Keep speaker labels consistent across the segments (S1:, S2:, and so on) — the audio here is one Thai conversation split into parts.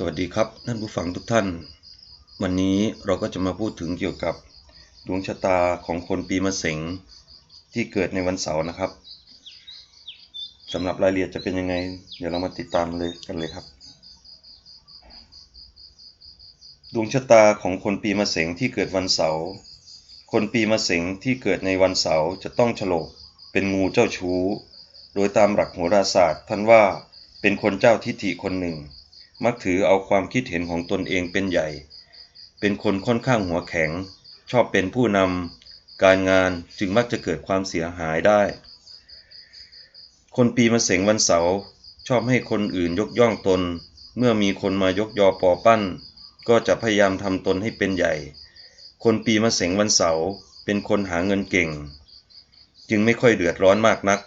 S1: สวัสดีครับท่านผู้ฟังทุกท่าน วันนี้เราก็จะมาพูดถึงเกี่ยวกับดวงชะตาของคนปีมะเสงที่เกิดในวันเสาร์นะครับสำหรับรายละเอียดจะเป็นยังไง เดี๋ยวเรามาติดตามเลยกันเลยครับ ดวงชะตาของคนปีมะเสงที่เกิดวันเสาร์คนปีมะเสงที่เกิดในวันเสาร์จะต้องฉลกเป็นงูเจ้าชู้ โดยตามหลักโหราศาสตร์ท่านว่าเป็นคนเจ้าทิฐิคนหนึ่ง มักถือเอาความคิดเห็นของตนเองเป็นใหญ่ เป็นคนค่อนข้างหัวแข็ง ชอบเป็นผู้นำ การงานจึงมักจะเกิดความเสียหายได้ คนปีมะเสงวันเสาร์ชอบให้คนอื่นยกย่องตน เมื่อมีคนมายกยอปอปั้น ก็จะพยายามทำตนให้เป็นใหญ่ คนปีมะเสงวันเสาร์เป็นคนหาเงินเก่ง จึงไม่ค่อยเดือดร้อนมากนัก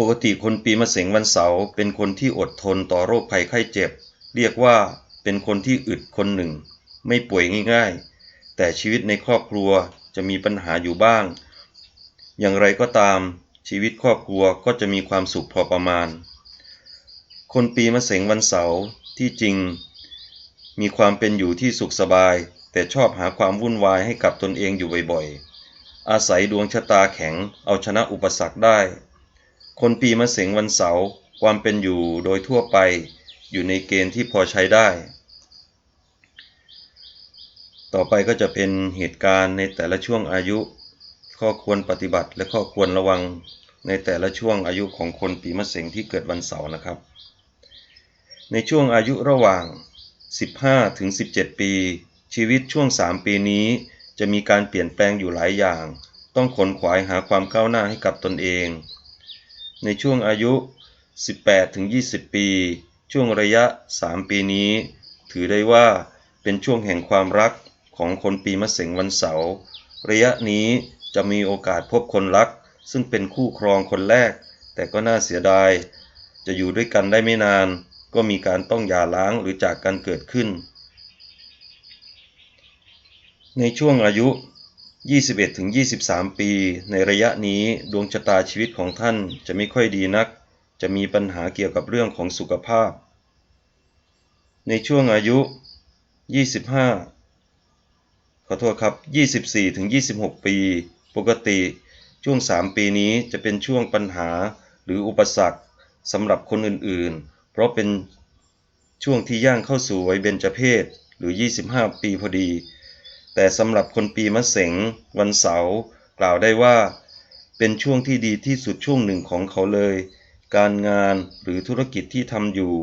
S1: ปกติคนปีมะเสงวันเสาร์เป็นคนที่อดทนต่อโรคภัยไข้เจ็บ เรียกว่าเป็นคนที่อึดคนหนึ่ง ไม่ป่วยง่ายๆ แต่ชีวิตในครอบครัวจะมีปัญหาอยู่บ้าง อย่างไรก็ตามชีวิตครอบครัวก็จะมีความสุขพอประมาณ คนปีมะเสงวันเสาร์ที่จริง มีความเป็นอยู่ที่สุขสบาย แต่ชอบหาความวุ่นวายให้กับตนเองอยู่บ่อยๆ อาศัยดวงชะตาแข็งเอาชนะอุปสรรคได้ คนปีมะเสงวันเสาร์ความเป็นอยู่โดยทั่วไปอยู่ในเกณฑ์ที่พอใช้ได้ ต่อไปก็จะเป็นเหตุการณ์ในแต่ละช่วงอายุ ข้อควรปฏิบัติและข้อควรระวังในแต่ละช่วงอายุของคนปีมะเสงที่เกิดวันเสาร์นะครับ ในช่วงอายุระหว่าง 15 ถึง 17 ปี ชีวิตช่วง 3 ปีนี้จะมีการเปลี่ยนแปลงอยู่หลายอย่าง ต้องขนขวายหาความก้าวหน้าให้กับตนเอง ในช่วงอายุ 18ถึง20 ปี ช่วงระยะ 3 ปีนี้ ถือได้ว่าเป็นช่วงแห่งความรักของคนปีมะเสงวันเสาร์ระยะนี้จะมีโอกาสพบคนรัก ซึ่งเป็นคู่ครองคนแรก แต่ก็น่าเสียดาย จะอยู่ด้วยกันได้ไม่นาน ก็มีการต้องหย่าร้างหรือจากกันเกิดขึ้น ในช่วงอายุ 21-23 ปี ในระยะนี้ดวงชะตาชีวิตของท่านจะไม่ค่อยดีนัก จะมีปัญหาเกี่ยวกับเรื่องของสุขภาพ ในช่วงอายุ 25 ขอโทษครับ 24-26 ปี ปกติช่วง 3 ปีนี้จะเป็นช่วงปัญหาหรืออุปสรรคสำหรับคนอื่นๆ เพราะเป็นช่วงที่ย่างเข้าสู่วัยเบญจเพศหรือ 25 ปีพอดี แต่สำหรับคนปีมะเสงวันเสาร์กล่าวได้ว่า เป็นช่วงที่ดีที่สุดช่วงหนึ่งของเขาเลย การงานหรือธุรกิจที่ทำอยู่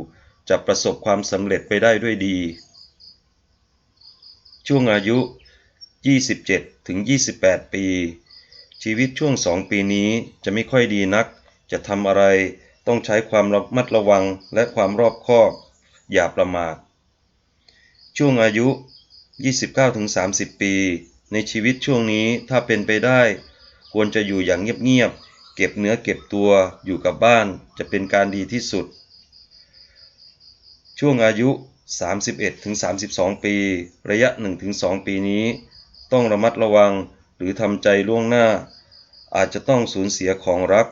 S1: จะประสบความสำเร็จไปได้ด้วยดี ช่วงอายุ 27ถึง28 ปี ชีวิตช่วงสองปีนี้จะไม่ค่อยดีนัก จะทำอะไรต้องใช้ความระมัดระวังและความรอบคอบ อย่าประมาทช่วงอายุ 29-30 ปี ในชีวิตช่วงนี้ถ้าเป็นไปได้ ควรจะอยู่อย่างเงียบๆ เก็บเนื้อเก็บตัวอยู่กับบ้านจะเป็นการดีที่สุด ช่วงอายุ 31-32 ปี ระยะ 1-2 ปีนี้ ต้องระมัดระวังหรือทำใจล่วงหน้า อาจจะต้องสูญเสียของรัก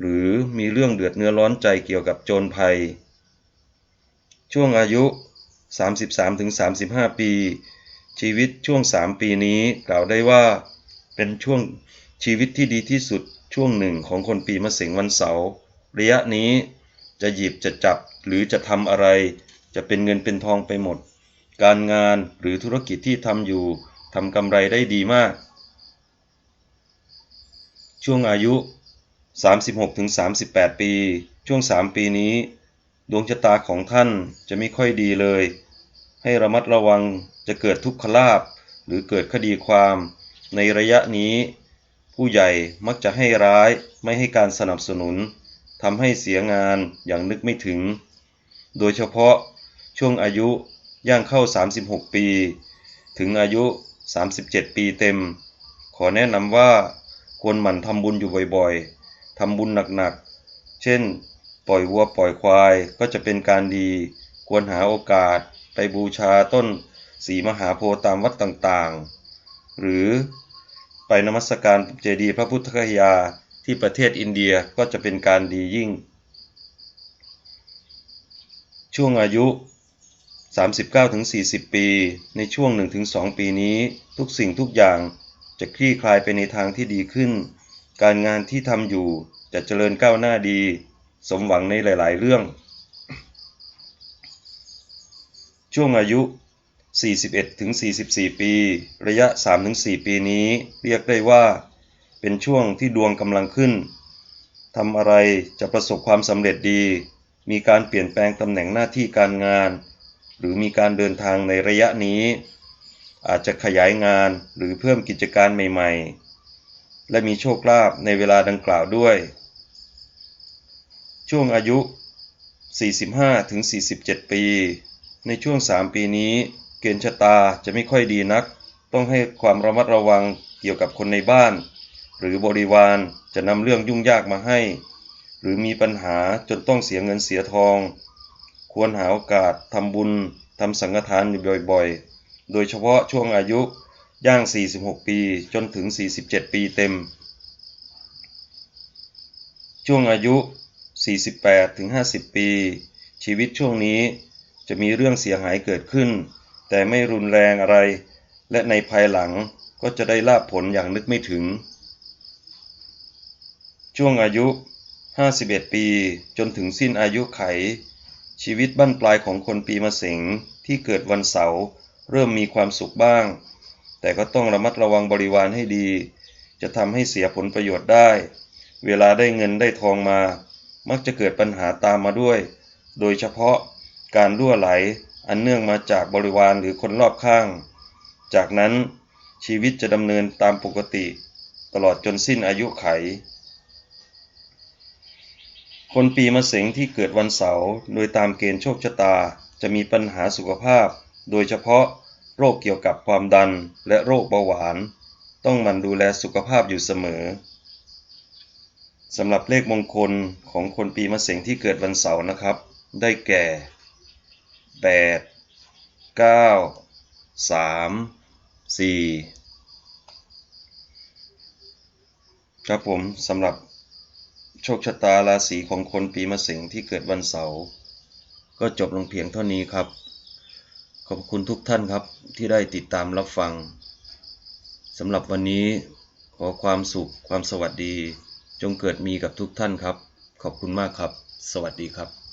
S1: หรือมีเรื่องเดือดเนื้อร้อนใจเกี่ยวกับโจรภัย ช่วงอายุ 33-35 ปี ชีวิตช่วง 3 ปีนี้กล่าวได้ว่า เป็นช่วงชีวิตที่ดีที่สุดช่วงหนึ่งของคนปีมะเสงวันเสาร์ระยะนี้จะหยิบจะจับหรือจะทำอะไร จะเป็นเงินเป็นทองไปหมด การงานหรือธุรกิจที่ทำอยู่ทำกำไรได้ดีมาก ช่วงอายุ 36-38 ปี ช่วง 3 ปีนี้ ดวงชะตาของท่านจะไม่ค่อยดีเลย ให้ระมัดระวังจะเกิดทุกขลาภหรือเกิดคดีความ ในระยะนี้ ผู้ใหญ่มักจะให้ร้ายไม่ให้การสนับสนุนทำให้เสียงานอย่างนึกไม่ถึง โดยเฉพาะช่วงอายุย่างเข้า 36 ปี ถึงอายุ 37 ปีเต็ม ขอแนะนำว่าควรหมั่นทำบุญอยู่บ่อยๆทำบุญหนักๆ เช่น ปล่อยวัวปล่อยควายก็จะเป็นการดี ควรหาโอกาสไปบูชาต้นสีมหาโพธิ์ตามวัดต่างๆ หรือไปนมัสการเจดีย์พระพุทธคยาที่ประเทศอินเดียก็จะเป็นการดียิ่ง ช่วงอายุ 39-40 ปี ในช่วง 1-2 ปีนี้ ทุกสิ่งทุกอย่างจะคลี่คลายไปในทางที่ดีขึ้น การงานที่ทำอยู่จะเจริญก้าวหน้าดี สมหวังในหลาย ๆ เรื่อง ช่วงอายุ 41-44 ปี ระยะ 3-4 ปีนี้เรียกได้ว่า เป็นช่วงที่ดวงกำลังขึ้นทำอะไรจะประสบความสำเร็จดี มีการเปลี่ยนแปลงตำแหน่งหน้าที่การงาน หรือมีการเดินทางในระยะนี้ อาจจะขยายงานหรือเพิ่มกิจการใหม่ ๆ และมีโชคลาภในเวลาดังกล่าวด้วย ช่วงอายุ 45-47 ปี ในช่วง 3 ปีนี้ เกณฑ์ชะตาจะไม่ค่อยดีนัก ต้องให้ความระมัดระวังเกี่ยวกับคนในบ้าน หรือบริวารจะนำเรื่องยุ่งยากมาให้ หรือมีปัญหาจนต้องเสียเงินเสียทอง ควรหาโอกาสทำบุญทำสังฆทานอยู่บ่อยๆ โดยเฉพาะช่วงอายุย่าง 46 ปีจนถึง 47 ปีเต็ม ช่วงอายุ 48-50 ปี ชีวิตช่วงนี้จะมีเรื่องเสียหายเกิดขึ้น แต่ไม่รุนแรงอะไร และในภายหลังก็จะได้ลาบผลอย่างนึกไม่ถึง ช่วงอายุ 51 ปีจนถึงสิ้นอายุไข ชีวิตบั้นปลายของคนปีมะเสงที่เกิดวันเสาร์เริ่มมีความสุขบ้าง แต่ก็ต้องระมัดระวังบริวารให้ดี จะทำให้เสียผลประโยชน์ได้ เวลาได้เงินได้ทองมา มักจะเกิดปัญหาตามมาด้วย โดยเฉพาะการรั่วไหลอันเนื่องมาจากบริวารหรือคนรอบข้าง จากนั้นชีวิตจะดำเนินตามปกติ ตลอดจนสิ้นอายุไข คนปีมะเสงที่เกิดวันเสาร์โดยตามเกณฑ์โชคชะตาจะมีปัญหาสุขภาพ โดยเฉพาะโรคเกี่ยวกับความดันและโรคเบาหวาน ต้องหมันดูแลสุขภาพอยู่เสมอ สำหรับเลขมงคลของคนปีมะเสงที่เกิดวันเสาร์นะครับ ได้แก่ 8 9 3 4 ครับผมสำหรับโชคชะตาราศีของคนปีมะเสงที่เกิดวันเสาร์ก็จบลงเพียงเท่านี้ครับ ขอบคุณทุกท่านครับที่ได้ติดตามรับฟังสำหรับวันนี้ขอความสุขความสวัสดี จงเกิดมีกับทุกท่านครับ ขอบคุณมากครับ สวัสดีครับ